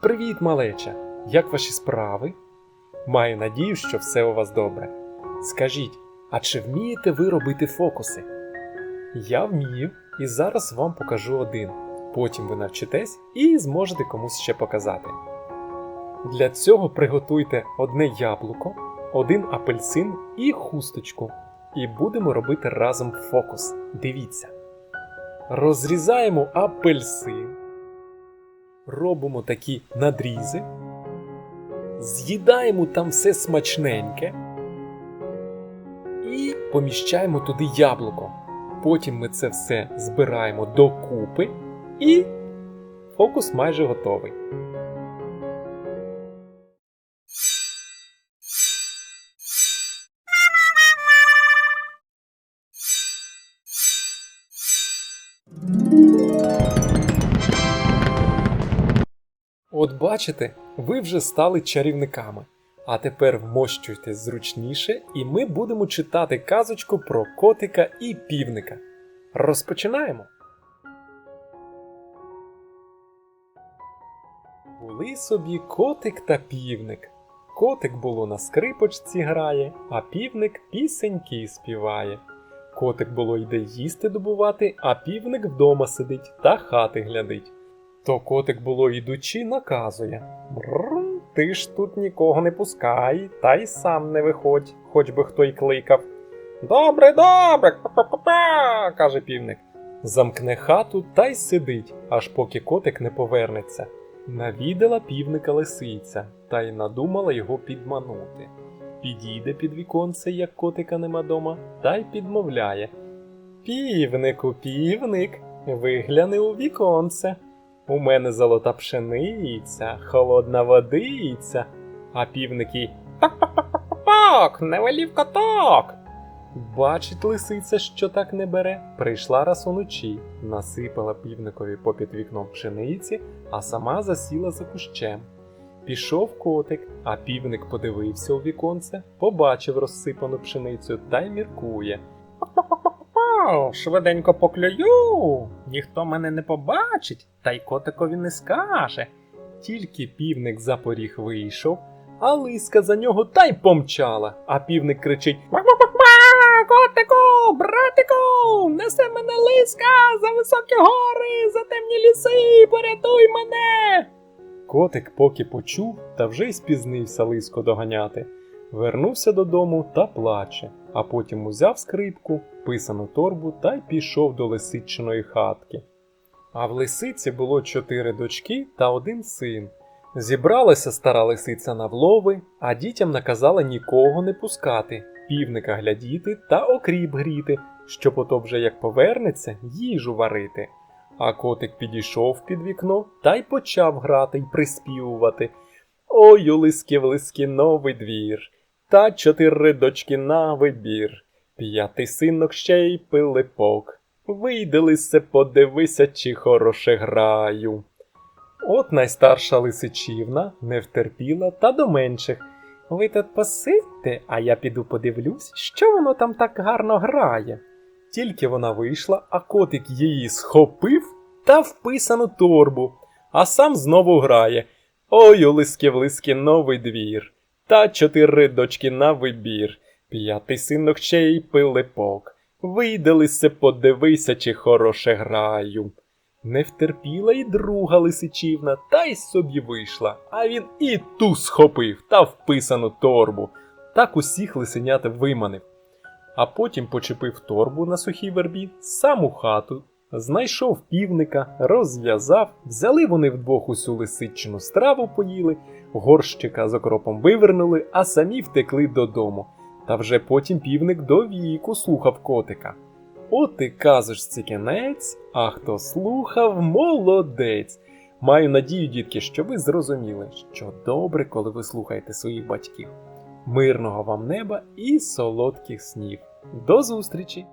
Привіт-привіт, малеча! Як ваші справи? Маю надію, що все у вас добре. Скажіть, а чи вмієте ви робити фокуси? Я вмію, і зараз вам покажу один. Потім ви навчитесь і зможете комусь ще показати. Для цього приготуйте одне яблуко, один апельсин і хусточку. І будемо робити разом фокус. Дивіться. Розрізаємо апельсин робимо такі надрізи, з'їдаємо там все смачненьке і поміщаємо туди яблуко. Потім ми це все збираємо докупи і фокус майже готовий. От бачите, ви вже стали чарівниками. А тепер вмощуйтесь зручніше, і ми будемо читати казочку про котика і півника. Розпочинаємо. Були собі котик та півник. Котик було на скрипочці грає, а півник пісеньки співає. Котик було йде їсти добувати, а півник вдома сидить та хати глядить. То котик було йдучи, наказує Бррр, ти ж тут нікого не пускай, та й сам не виходь, хоч би хто й кликав. Добре, добре, па-па-па-па, каже півник. Замкне хату та й сидить, аж поки котик не повернеться. Навідала півника лисиця та й надумала його підманути. Підійде під віконце, як котика нема дома, та й підмовляє. Півнику, півник, вигляни у віконце. У мене золота пшениця, холодна водиця, а півники так, не велів коток. Бачить лисиця, що так не бере, прийшла раз уночі, насипала півникові попід вікном пшениці, а сама засіла за кущем. Пішов котик, а півник подивився у віконце, побачив розсипану пшеницю та й міркує. Швиденько поклюю, ніхто мене не побачить, та й котикові не скаже. Тільки півник за поріг вийшов, а лиска за нього та й помчала, а півник кричить «Ма-ма-ма-ма! Котику, братику, несе мене лиска за високі гори, за темні ліси, порятуй мене. Котик поки почув, та вже й спізнився лиско доганяти. Вернувся додому та плаче, а потім узяв скрипку, писану торбу та й пішов до лисичиної хатки. А в лисиці було чотири дочки та один син. Зібралася стара лисиця на влови, а дітям наказала нікого не пускати, півника глядіти та окріп гріти, щоб ото вже як повернеться, їжу варити. А котик підійшов під вікно та й почав грати й приспівувати. Ой, у лиски в лиски новий двір, та чотири дочки на вибір, п'ятий синок ще й пилипок. Вийди, лисе, подивися, чи хороше граю. От найстарша лисичівна не втерпіла та до менших. Ви тут посидьте, а я піду подивлюсь, що воно там так гарно грає. Тільки вона вийшла, а котик її схопив та вписану торбу, а сам знову грає. Ой, у лиски в новий двір, та чотири дочки на вибір, п'ятий синок ще й пилипок. Вийди, подивися, чи хороше граю. Не втерпіла й друга лисичівна, та й собі вийшла, а він і ту схопив та вписану торбу. Так усіх лисенят виманив. А потім почепив торбу на сухій вербі, сам у хату, знайшов півника, розв'язав, взяли вони вдвох усю лисичину страву поїли, горщика з окропом вивернули, а самі втекли додому. Та вже потім півник до віку слухав котика. От і казочці кінець, а хто слухав, молодець. Маю надію, дітки, що ви зрозуміли, що добре, коли ви слухаєте своїх батьків. Мирного вам неба і солодких снів. До зустрічі!